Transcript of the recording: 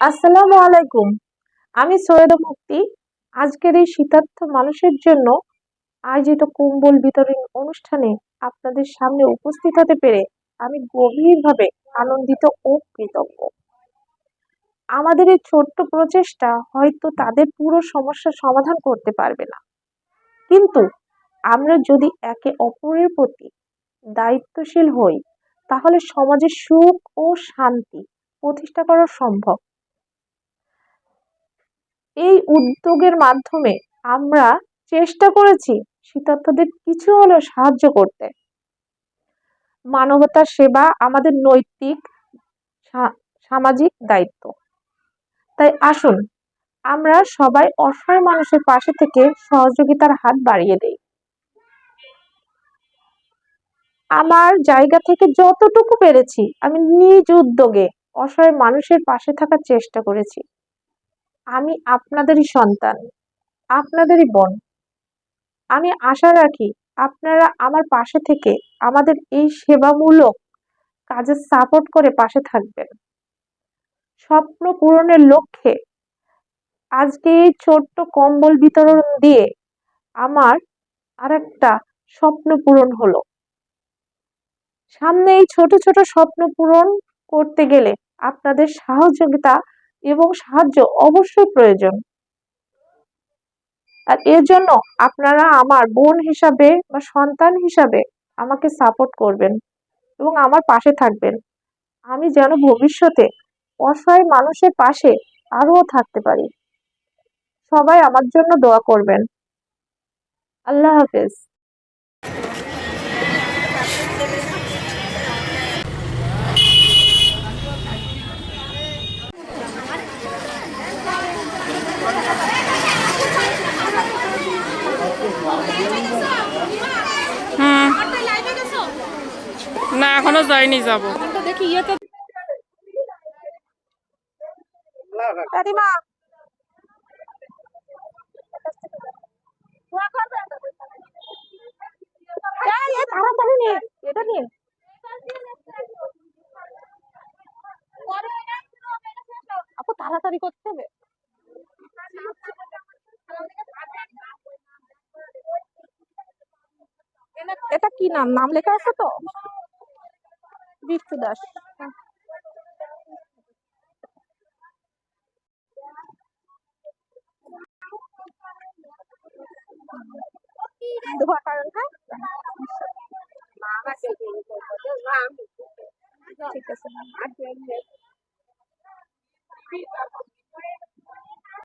আসসালামু আলাইকুম। আমি সৈয়দ মুক্তি আজকের এই শীতার্থ মানুষের জন্য আয়োজিত কম্বল বিতরণ অনুষ্ঠানে আপনাদের সামনে উপস্থিত হতে পেরে আমি গভীরভাবে আনন্দিত ও কৃতজ্ঞ। আমাদের এই ছোট্ট প্রচেষ্টা হয়তো তাদের পুরো সমস্যার সমাধান করতে পারবে না। কিন্তু আমরা যদি একে অপরের প্রতি দায়িত্বশীল হই, তাহলে সমাজে সুখ ও শান্তি প্রতিষ্ঠা করা সম্ভব। এই উদ্যোগের মাধ্যমে আমরা চেষ্টা করেছি শীতার্থদের কিছু হলেও সাহায্য করতে। মানবতার সেবা আমাদের নৈতিক সামাজিক দায়িত্ব। তাই আসুন, আমরা সবাই অসহায় মানুষের পাশে থেকে সহযোগিতার হাত বাড়িয়ে দেই। আমার জায়গা থেকে যতটুকু পেরেছি, আমি নিজ উদ্যোগে অসহায় মানুষের পাশে থাকার চেষ্টা করেছি। আমি আপনাদেরই সন্তান, আপনাদেরই বোন। আমি আশা রাখি আপনারা আমার পাশে থেকে আমাদের এই সেবামূলক কাজে সাপোর্ট করে পাশে থাকবেন। স্বপ্ন পূরণের লক্ষ্যে আজকে এই ছোট্ট কম্বল বিতরণ দিয়ে আমার আর একটা স্বপ্ন পূরণ হলো। সামনে এই ছোট ছোট স্বপ্ন পূরণ করতে গেলে আপনাদের সহযোগিতা এবং সাহায্য অবশ্যই প্রয়োজন। আর এর জন্য আপনারা আমার বোন হিসাবে বা সন্তান হিসাবে আমাকে সাপোর্ট করবেন এবং আমার পাশে থাকবেন। আমি যেন ভবিষ্যতে অসহায় মানুষের পাশে আরও থাকতে পারি। সবাই আমার জন্য দোয়া করবেন। আল্লাহ হাফেজ হুম না এখনও যাইনি যাব। আপু তাড়াতাড়ি করতে হবে। এটা কি নাম? নাম লেখা আছে তো? Звідки даш? Два коронка? Мама сьогодні не Мама. Тільки сама.